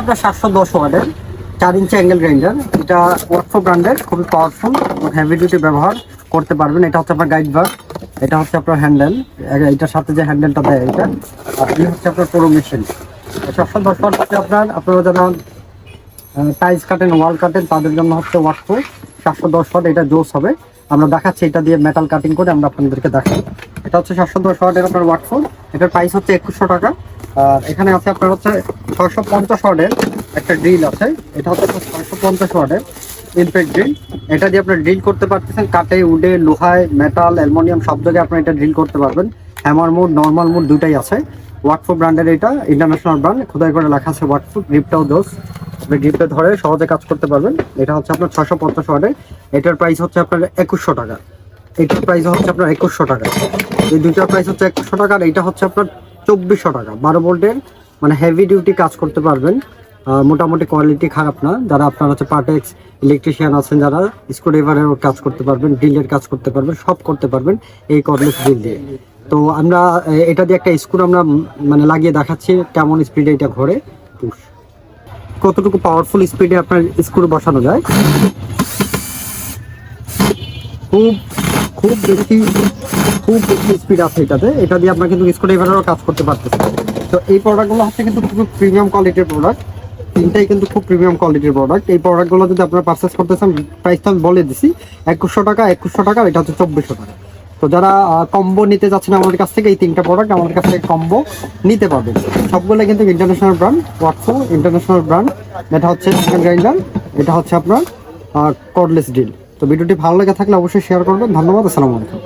আপনার সাতশো দশ ওয়ার্ডের চার ইঞ্চি অ্যাঙ্গেল গ্রাইন্ডার এটা ওয়াটফো ব্র্যান্ডের খুবই পাওয়ারফুল হেভি ডিউটি ব্যবহার করতে পারবেন। এটা হচ্ছে আপনার গাইড বার এটা হচ্ছে আপনার হ্যান্ডেল এটার সাথে যে হ্যান্ডেলটা দেয় এটা, আর এই হচ্ছে আপনার পুরো মেশিন সাতশো দশ ওয়াট হচ্ছে আপনার, আপনারা যারা টাইলস কাটেন ওয়াল কাটেন, তাদের জন্য হচ্ছে ওয়াটফো সাতশো দশ ওয়াট এটা জোস হবে। আমরা দেখাচ্ছি, এটা দিয়ে মেটাল কাটিং করে আমরা আপনাদেরকে দেখাই। এটা হচ্ছে সাতশো দশ ওয়াটের আপনার ওয়াটফো এটার প্রাইস হচ্ছে একুশশো টাকা। আর এখানে আছে আপনার হচ্ছে ছয়শো পঞ্চাশ ওয়াটের একটা ড্রিল আছে। এটা হচ্ছে ছয়শো পঞ্চাশ ওয়াটের ইনফেক্ট ড্রিল এটা দিয়ে আপনার ড্রিল করতে পারতেছেন কাটে উডে, লোহায়, মেটাল, অ্যালমোনিয়াম সব জায়গায় আপনি এটা ড্রিল করতে পারবেন। হ্যামার মোড, নর্মাল মোড দুটাই আছে। ওয়াটফো ব্র্যান্ডের এটা, ইন্টারন্যাশনাল ব্র্যান্ড। খোদাই করে লেখা আছে ওয়াটফো গ্রিপটাও দোষ। আপনি গ্রিপে ধরে সহজে কাজ করতে পারবেন। এটা হচ্ছে আপনার ছয়শো পঞ্চাশ ওয়াটের এটার প্রাইস হচ্ছে আপনার একুশশো টাকা। এটার প্রাইস হচ্ছে আপনার একুশশো টাকা। এই দুইটার প্রাইস হচ্ছে একুশশো টাকা, আর এইটা হচ্ছে আপনার চব্বিশশো টাকা। বারো ভোল্টের মানে হেভি ডিউটি কাজ করতে পারবেন। মোটামুটি কোয়ালিটি খারাপ না। যারা আপনার হচ্ছে পার্টেক্স ইলেকট্রিশিয়ান আছেন, যারা স্ক্রুড্রাইভারের কাজ করতে পারবেন ড্রিলের কাজ করতে পারবেন, সব করতে পারবেন এই কর্ডলেস ড্রিল দিয়ে। তো আমরা এটা দিয়ে একটা স্ক্রু আমরা মানে লাগিয়ে দেখাচ্ছি কেমন স্পিডে এটা ঘরে। পুশ। কতটুকু পাওয়ারফুল স্পিডে আপনার স্ক্রু বসানো যায়? খুব খুব বেশি খুব বেশি স্পিড আছে এটাতে। এটা দিয়ে আপনার কিন্তু স্ক্রুড্রাইভারেরও কাজ করতে পারতেছে তো এই প্রোডাক্টগুলো হচ্ছে কিন্তু খুব প্রিমিয়াম কোয়ালিটির প্রোডাক্ট তিনটাই কিন্তু খুব প্রিমিয়াম কোয়ালিটির প্রোডাক্ট এই প্রোডাক্টগুলো যদি আপনারা পারচেস করতে চান প্রাইসটা আমি বলে দিছি, একুশশো টাকা একুশশো টাকা, এটা হচ্ছে চব্বিশশো টাকা। তো যারা কম্বো নিতে যাচ্ছেন আমাদের কাছ থেকে, এই তিনটা প্রোডাক্ট আমাদের কাছ থেকে কম্বো নিতে পারবেন। সবগুলো কিন্তু ইন্টারন্যাশনাল ব্র্যান্ড ওয়াটসো ইন্টারন্যাশনাল ব্র্যান্ড এটা হচ্ছে চিকেন গ্রাইন্ডার এটা হচ্ছে আপনার কর্ডলেস ডিল তো ভিডিওটি ভালো লেগে থাকলে অবশ্যই শেয়ার করবেন। ধন্যবাদ, আসসালামু আলাইকুম।